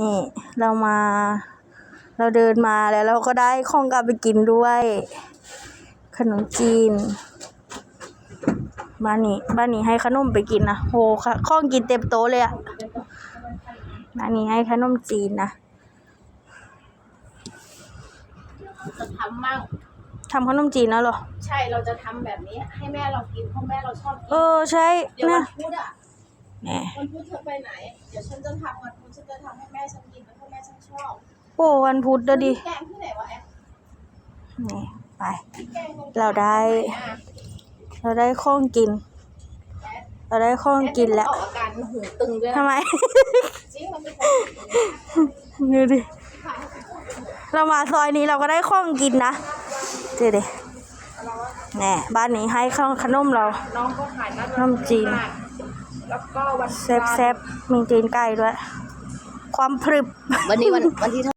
นี่ เรามา เราเดินมาแล้วเราก็ได้ของกลับไปกินด้วย ขนมจีน บ้านนี้ บ้านนี้ให้ขนมไปกินนะโหค่ะข้องกินเต็มโต๊ะเลยอะบ้านนี้ให้ขนมจีนนะจะทำมั่งทำขนมจีนแล้วเหรอ ใช่ เราจะทำแบบนี้ ให้แม่เรากิน เพราะแม่เราชอบกิเออใช่เดี๋ยววันะ นพุธอะ แหมวันพุธเธอไปไหน เดี๋ยวฉันจะทำวันพุธฉันจะทำให้แม่ฉันกินเพราะแม่ฉันชอบโอ้วันพุธเด้อดิแกงที่ไหนวะแอปนี่ไปแกงตงเราได้ เราได้ข้องกิน เราได้ข้องกินแล้วออกอาการหูตึงด้วยทำนะไม จริงมันเป็นคนดูดิ เรามาซอยนี้เราก็ได้ข้องกินนะดูดิแหน่บ้านนี้ให้ข้าวขนมเรา น้องก็ขายนัดขนมจีน แล้วก็วันแซ่บๆมีจีนไก่ด้วย ความพรึบ วันนี้วันวันที่